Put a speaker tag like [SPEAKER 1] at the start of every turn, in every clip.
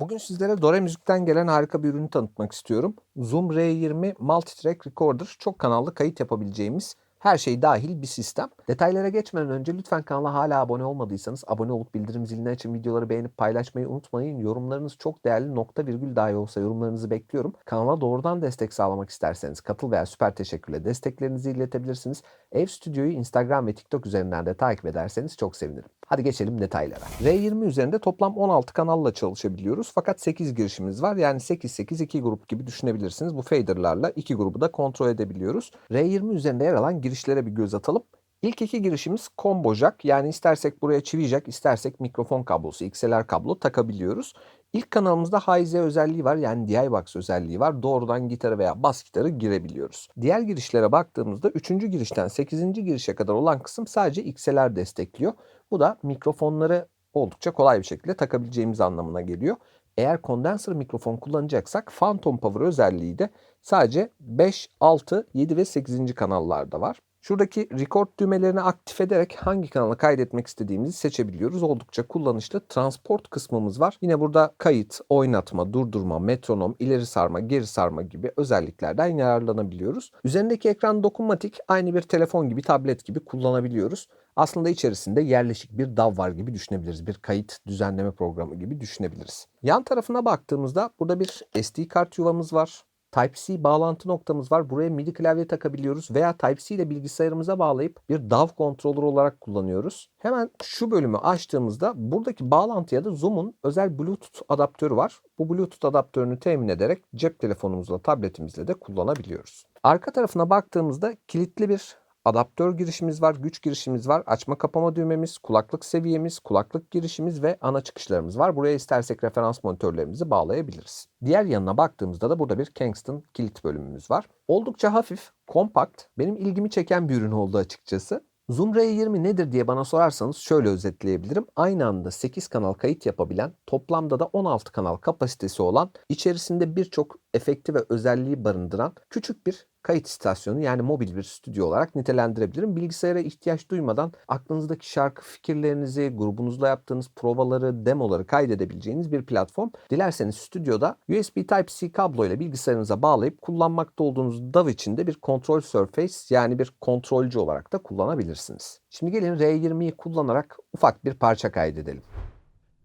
[SPEAKER 1] Bugün sizlere Dore Müzik'ten gelen harika bir ürünü tanıtmak istiyorum. Zoom R20 Multitrack Recorder çok kanallı kayıt yapabileceğimiz her şey dahil bir sistem. Detaylara geçmeden önce lütfen kanala hala abone olmadıysanız abone olup bildirim zilini açın. Videoları beğenip paylaşmayı unutmayın. Yorumlarınız çok değerli. Nokta virgül dahi olsa yorumlarınızı bekliyorum. Kanala doğrudan destek sağlamak isterseniz katıl veya süper teşekkürle desteklerinizi iletebilirsiniz. Ev Stüdyo'yu Instagram ve TikTok üzerinden de takip ederseniz çok sevinirim. Hadi geçelim detaylara. R20 üzerinde toplam 16 kanalla çalışabiliyoruz. Fakat 8 girişimiz var. Yani 8-8-2 grup gibi düşünebilirsiniz. Bu faderlarla iki grubu da kontrol edebiliyoruz. R20 üzerinde yer alan girişlere bir göz atalım. İlk iki girişimiz combo jack yani istersek buraya çivi jack istersek mikrofon kablosu XLR kablo takabiliyoruz. İlk kanalımızda Hi-Z özelliği var yani DI-Box özelliği var. Doğrudan gitarı veya bas gitarı girebiliyoruz. Diğer girişlere baktığımızda 3. girişten 8. girişe kadar olan kısım sadece XLR destekliyor. Bu da mikrofonları oldukça kolay bir şekilde takabileceğimiz anlamına geliyor. Eğer kondenser mikrofon kullanacaksak Phantom Power özelliği de sadece 5, 6, 7 ve 8. kanallarda var. Şuradaki record düğmelerini aktif ederek hangi kanala kaydetmek istediğimizi seçebiliyoruz. Oldukça kullanışlı. Transport kısmımız var. Yine burada kayıt, oynatma, durdurma, metronom, ileri sarma, geri sarma gibi özelliklerden yararlanabiliyoruz. Üzerindeki ekran dokunmatik. Aynı bir telefon gibi, tablet gibi kullanabiliyoruz. Aslında içerisinde yerleşik bir DAW var gibi düşünebiliriz. Bir kayıt düzenleme programı gibi düşünebiliriz. Yan tarafına baktığımızda burada bir SD kart yuvamız var. Type-C bağlantı noktamız var. Buraya MIDI klavye takabiliyoruz veya Type-C ile bilgisayarımıza bağlayıp bir DAW controller olarak kullanıyoruz. Hemen şu bölümü açtığımızda buradaki bağlantıya da Zoom'un özel Bluetooth adaptörü var. Bu Bluetooth adaptörünü temin ederek cep telefonumuzla, tabletimizle de kullanabiliyoruz. Arka tarafına baktığımızda kilitli bir adaptör girişimiz var, güç girişimiz var, açma kapama düğmemiz, kulaklık seviyemiz, kulaklık girişimiz ve ana çıkışlarımız var. Buraya istersek referans monitörlerimizi bağlayabiliriz. Diğer yanına baktığımızda da burada bir Kingston kilit bölümümüz var. Oldukça hafif, kompakt, benim ilgimi çeken bir ürün oldu açıkçası. Zoom R20 nedir diye bana sorarsanız şöyle özetleyebilirim. Aynı anda 8 kanal kayıt yapabilen, toplamda da 16 kanal kapasitesi olan, içerisinde birçok efekti ve özelliği barındıran küçük bir kayıt istasyonu yani mobil bir stüdyo olarak nitelendirebilirim. Bilgisayara ihtiyaç duymadan aklınızdaki şarkı fikirlerinizi, grubunuzla yaptığınız provaları, demoları kaydedebileceğiniz bir platform. Dilerseniz stüdyoda USB Type-C kabloyla bilgisayarınıza bağlayıp kullanmakta olduğunuz DAW için de bir kontrol surface yani bir kontrolcü olarak da kullanabilirsiniz. Şimdi gelin R20'yi kullanarak ufak bir parça kaydedelim.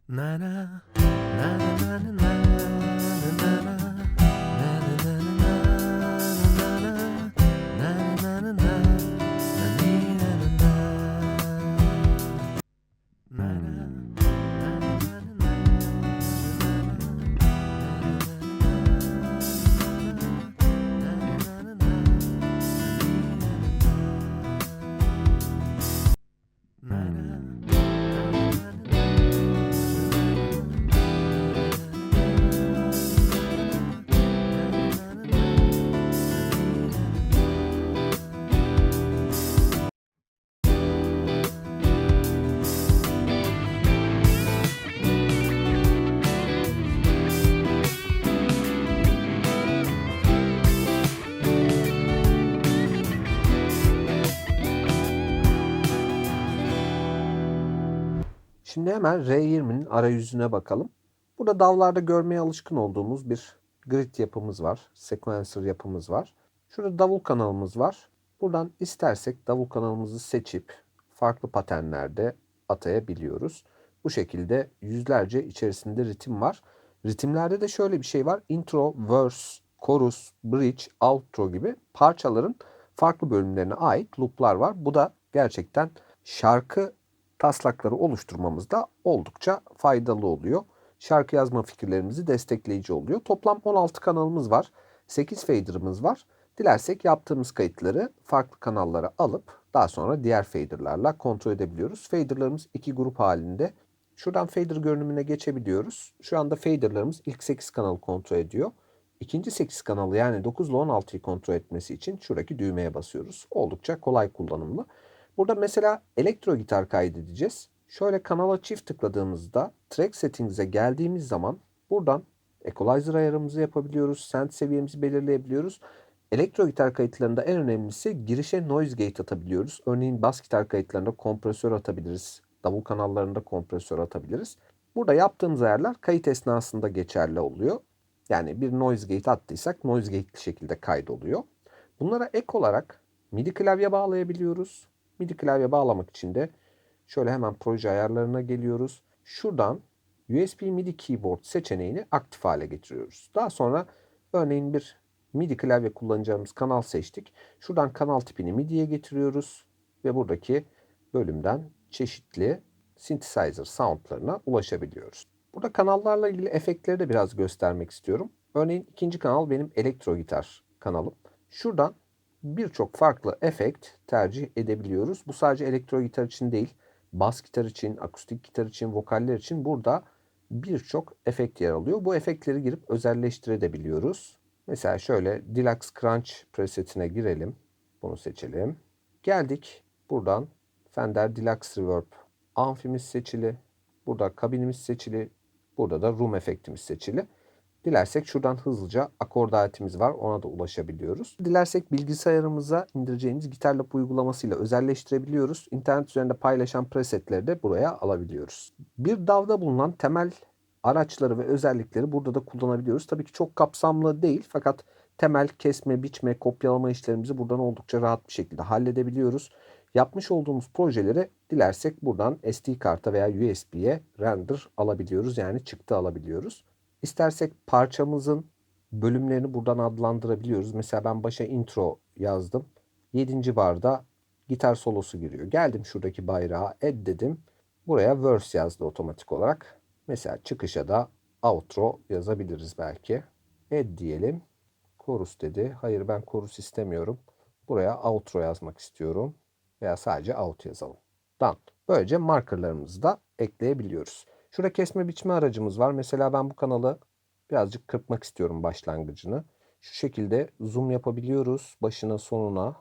[SPEAKER 2] Na na, na na na na na na na
[SPEAKER 1] Şimdi hemen R20'nin arayüzüne bakalım. Burada davlarda görmeye alışkın olduğumuz bir grid yapımız var. Sequencer yapımız var. Şurada davul kanalımız var. Buradan istersek davul kanalımızı seçip farklı paternlerde atayabiliyoruz. Bu şekilde yüzlerce içerisinde ritim var. Ritimlerde de şöyle bir şey var. Intro, verse, chorus, bridge, outro gibi parçaların farklı bölümlerine ait looplar var. Bu da gerçekten şarkı taslakları oluşturmamızda oldukça faydalı oluyor. Şarkı yazma fikirlerimizi destekleyici oluyor. Toplam 16 kanalımız var. 8 fader'ımız var. Dilersek yaptığımız kayıtları farklı kanallara alıp daha sonra diğer fader'larla kontrol edebiliyoruz. Fader'larımız iki grup halinde. Şuradan fader görünümüne geçebiliyoruz. Şu anda fader'larımız ilk 8 kanalı kontrol ediyor. İkinci 8 kanalı yani 9 ile 16'yı kontrol etmesi için şuradaki düğmeye basıyoruz. Oldukça kolay kullanımlı. Burada mesela elektro gitar kaydedeceğiz. Şöyle kanala çift tıkladığımızda track settings'e geldiğimiz zaman buradan equalizer ayarımızı yapabiliyoruz. Send seviyemizi belirleyebiliyoruz. Elektro gitar kayıtlarında en önemlisi girişe noise gate atabiliyoruz. Örneğin bas gitar kayıtlarında kompresör atabiliriz. Davul kanallarında kompresör atabiliriz. Burada yaptığımız ayarlar kayıt esnasında geçerli oluyor. Yani bir noise gate attıysak noise gate'li şekilde kaydoluyor. Bunlara ek olarak MIDI klavye bağlayabiliyoruz. MIDI klavye bağlamak için de şöyle hemen proje ayarlarına geliyoruz. Şuradan USB MIDI keyboard seçeneğini aktif hale getiriyoruz. Daha sonra örneğin bir MIDI klavye kullanacağımız kanal seçtik. Şuradan kanal tipini MIDI'ye getiriyoruz ve buradaki bölümden çeşitli synthesizer soundlarına ulaşabiliyoruz. Burada kanallarla ilgili efektleri de biraz göstermek istiyorum. Örneğin ikinci kanal benim elektro gitar kanalım. Şuradan birçok farklı efekt tercih edebiliyoruz. Bu sadece elektro gitar için değil, bas gitar için, akustik gitar için, vokaller için burada birçok efekt yer alıyor. Bu efektleri girip özelleştirebiliyoruz. Mesela şöyle Deluxe Crunch presetine girelim. Bunu seçelim. Geldik. Buradan Fender Deluxe Reverb amfimiz seçili. Burada kabinimiz seçili. Burada da room efektimiz seçili. Dilersek şuradan hızlıca akord aletimiz var. Ona da ulaşabiliyoruz. Dilersek bilgisayarımıza indireceğimiz GitarLab uygulamasıyla özelleştirebiliyoruz. İnternet üzerinde paylaşan presetleri de buraya alabiliyoruz. Bir DAW'da bulunan temel araçları ve özellikleri burada da kullanabiliyoruz. Tabii ki çok kapsamlı değil fakat temel kesme, biçme, kopyalama işlerimizi buradan oldukça rahat bir şekilde halledebiliyoruz. Yapmış olduğumuz projeleri dilersek buradan SD karta veya USB'ye render alabiliyoruz. Yani çıktı alabiliyoruz. İstersek parçamızın bölümlerini buradan adlandırabiliyoruz. Mesela ben başa intro yazdım. 7. barda gitar solosu giriyor. Geldim şuradaki bayrağa add dedim. Buraya verse yazdı otomatik olarak. Mesela çıkışa da outro yazabiliriz belki. Add diyelim. Chorus dedi. Hayır ben chorus istemiyorum. Buraya outro yazmak istiyorum. Veya sadece out yazalım. Done. Böylece markerlarımızı da ekleyebiliyoruz. Şurada kesme biçme aracımız var. Mesela ben bu kanalı birazcık kırpmak istiyorum başlangıcını. Şu şekilde zoom yapabiliyoruz. Başına sonuna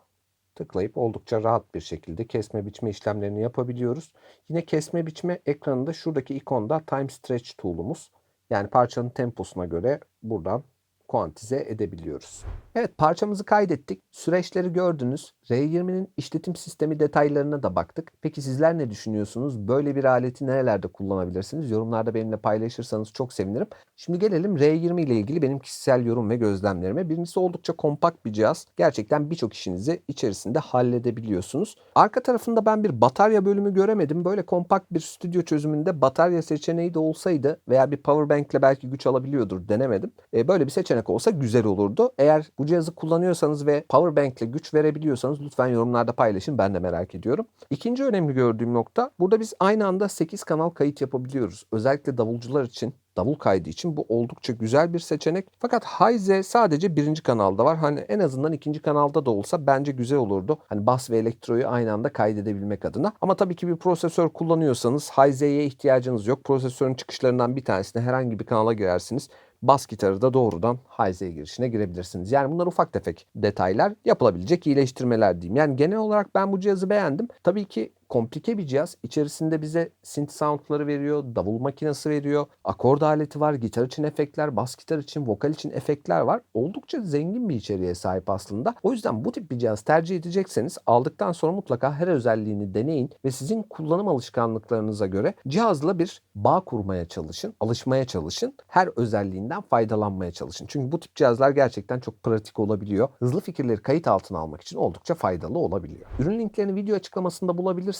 [SPEAKER 1] tıklayıp oldukça rahat bir şekilde kesme biçme işlemlerini yapabiliyoruz. Yine kesme biçme ekranında şuradaki ikonda time stretch tool'umuz. Yani parçanın temposuna göre buradan kuantize edebiliyoruz. Evet parçamızı kaydettik. Süreçleri gördünüz. R20'nin işletim sistemi detaylarına da baktık. Peki sizler ne düşünüyorsunuz? Böyle bir aleti nerelerde kullanabilirsiniz? Yorumlarda benimle paylaşırsanız çok sevinirim. Şimdi gelelim R20 ile ilgili benim kişisel yorum ve gözlemlerime. Birincisi oldukça kompakt bir cihaz. Gerçekten birçok işinizi içerisinde halledebiliyorsunuz. Arka tarafında ben bir batarya bölümü göremedim. Böyle kompakt bir stüdyo çözümünde batarya seçeneği de olsaydı veya bir power bank ile belki güç alabiliyordur denemedim. E, böyle bir seçenek olsa güzel olurdu. Eğer bu cihazı kullanıyorsanız ve power bank ile güç verebiliyorsanız lütfen yorumlarda paylaşın. Ben de merak ediyorum. İkinci önemli gördüğüm nokta burada biz aynı anda 8 kanal kayıt yapabiliyoruz. Özellikle davulcular için davul kaydı için bu oldukça güzel bir seçenek. Fakat Hize sadece birinci kanalda var. Hani en azından ikinci kanalda da olsa bence güzel olurdu. Hani bas ve elektroyu aynı anda kaydedebilmek adına. Ama tabii ki bir prosesör kullanıyorsanız Hize'ye ihtiyacınız yok. Prosesörün çıkışlarından bir tanesine herhangi bir kanala girersiniz bas gitarı da doğrudan Hize girişine girebilirsiniz. Yani bunlar ufak tefek detaylar yapılabilecek iyileştirmeler diyeyim. Yani genel olarak ben bu cihazı beğendim. Tabii ki komplike bir cihaz. İçerisinde bize synth soundları veriyor, davul makinesi veriyor, akord aleti var, gitar için efektler, bas gitar için, vokal için efektler var. Oldukça zengin bir içeriğe sahip aslında. O yüzden bu tip bir cihaz tercih edecekseniz aldıktan sonra mutlaka her özelliğini deneyin ve sizin kullanım alışkanlıklarınıza göre cihazla bir bağ kurmaya çalışın, alışmaya çalışın. Her özelliğinden faydalanmaya çalışın. Çünkü bu tip cihazlar gerçekten çok pratik olabiliyor. Hızlı fikirleri kayıt altına almak için oldukça faydalı olabiliyor. Ürün linklerini video açıklamasında bulabilirsiniz.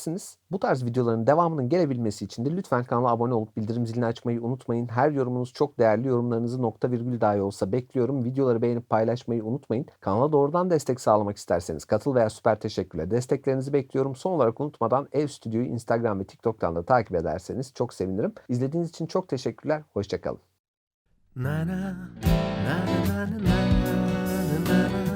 [SPEAKER 1] Bu tarz videoların devamının gelebilmesi için de lütfen kanala abone olup bildirim zilini açmayı unutmayın. Her yorumunuz çok değerli. Yorumlarınızı nokta virgül dahi olsa bekliyorum. Videoları beğenip paylaşmayı unutmayın. Kanala doğrudan destek sağlamak isterseniz katıl veya süper teşekkürle desteklerinizi bekliyorum. Son olarak unutmadan Ev Stüdyo'yu Instagram ve TikTok'tan da takip ederseniz çok sevinirim. İzlediğiniz için çok teşekkürler. Hoşçakalın.
[SPEAKER 2] Na na na na na na